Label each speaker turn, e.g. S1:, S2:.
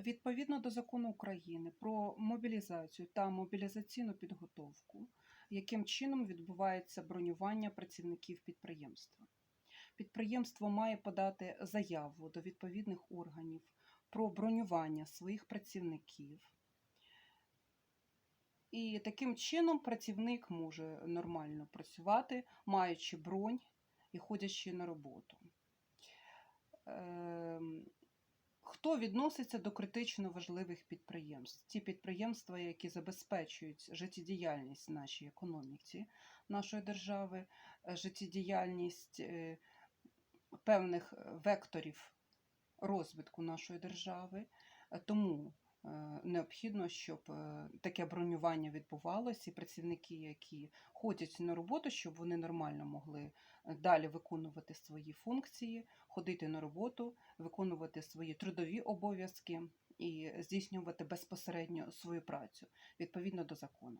S1: Відповідно до закону України про мобілізацію та мобілізаційну підготовку, яким чином відбувається бронювання працівників підприємства. Підприємство має подати заяву до відповідних органів про бронювання своїх працівників. І таким чином працівник може нормально працювати, маючи бронь і ходячи на роботу. Хто відноситься до критично важливих підприємств? Ті підприємства, які забезпечують життєдіяльність нашій економіці нашої держави, е, життєдіяльність е, певних е, векторів розвитку нашої держави. Тому необхідно, щоб е, таке бронювання відбувалося, і працівники, які ходять на роботу, щоб вони нормально могли е, далі виконувати свої функції, ходити на роботу, виконувати свої трудові обов'язки і здійснювати безпосередньо свою працю відповідно до закону.